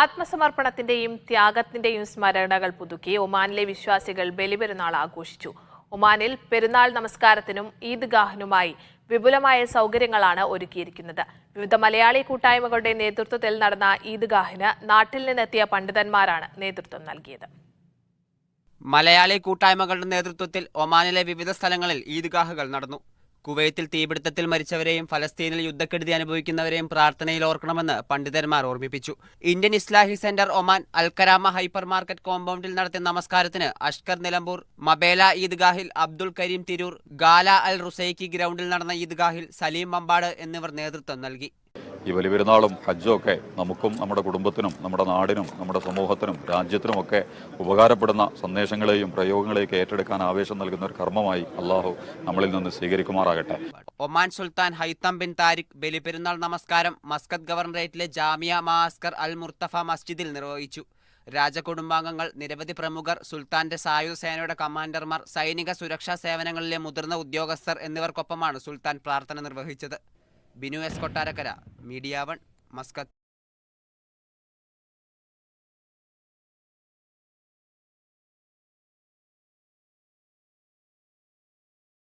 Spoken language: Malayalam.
ആത്മസമർപ്പണത്തിന്റെയും ത്യാഗത്തിന്റെയും സ്മരണകൾ പുതുക്കി ഒമാനിലെ വിശ്വാസികൾ ബലിപെരുന്നാൾ ആഘോഷിച്ചു. ഒമാനിൽ പെരുന്നാൾ നമസ്കാരത്തിനും ഈദ്ഗാഹിനുമായി വിപുലമായ സൗകര്യങ്ങളാണ് ഒരുക്കിയിരിക്കുന്നത്. വിവിധ മലയാളി കൂട്ടായ്മകളുടെ നേതൃത്വത്തിൽ നടന്ന ഈദ്ഗാഹിന് നാട്ടിൽ നിന്നെത്തിയ പണ്ഡിതന്മാരാണ് നേതൃത്വം നൽകിയത്. മലയാളി കൂട്ടായ്മകളുടെ നേതൃത്വത്തിൽ ഒമാനിലെ വിവിധ സ്ഥലങ്ങളിൽ ഈദ്ഗാഹുകൾ നടന്നു. കുവൈത്തിൽ തീപിടുത്തത്തിൽ മരിച്ചവരെയും ഫലസ്തീനിൽ യുദ്ധക്കെടുതി അനുഭവിക്കുന്നവരെയും പ്രാർത്ഥനയിൽ ഓർക്കണമെന്ന് പണ്ഡിതന്മാർ ഓർമ്മിപ്പിച്ചു. Indian Islahi centre Oman Alkarama hyper market കോമ്പൗണ്ടിൽ നടത്തിയ നമസ്കാരത്തിന് Ashkar Nilambur Mabela ഈദ്ഗാഹിൽ Abdul Kareem Tirur Ghala Al Rusaiki ഗ്രൗണ്ടിൽ നടന്ന ഈദ്ഗാഹിൽ സലീം മമ്പാട് എന്നിവർ നേതൃത്വം നൽകി. ഈ വലിയ പെരുന്നാളും ഹജ്ജും ഒക്കെ നമുക്കും നമ്മുടെ കുടുംബത്തിനും നമ്മുടെ നാടിനും നമ്മുടെ സമൂഹത്തിനും രാജ്യത്തിനുമൊക്കെ ഉപകാരപ്പെടുന്ന സന്ദേശങ്ങളെയും പ്രയോഗങ്ങളെയൊക്കെ ഏറ്റെടുക്കാൻ ആവേശം നൽകുന്ന ഒരു കർമ്മമായി അള്ളാഹു നമ്മളിൽ നിന്ന് സ്വീകരിക്കുമാറാകട്ടെ. Oman Sultan Haitham bin Tariq Baliperunnal നമസ്കാരം മസ്കത്ത് ഗവർണറേറ്റിലെ ജാമിയ മാസ്കർ അൽ മുർത്തഫ മസ്ജിദിൽ നിർവഹിച്ചു. രാജകുടുംബാംഗങ്ങൾ നിരവധി പ്രമുഖർ സുൽത്താന്റെ സായുധ സേനയുടെ കമാൻഡർമാർ സൈനിക സുരക്ഷാ സേവനങ്ങളിലെ മുതിർന്ന ഉദ്യോഗസ്ഥർ എന്നിവർക്കൊപ്പമാണ് സുൽത്താൻ പ്രാർത്ഥന നിർവഹിച്ചത്. Binu S Kottarakkara Media One Muscat.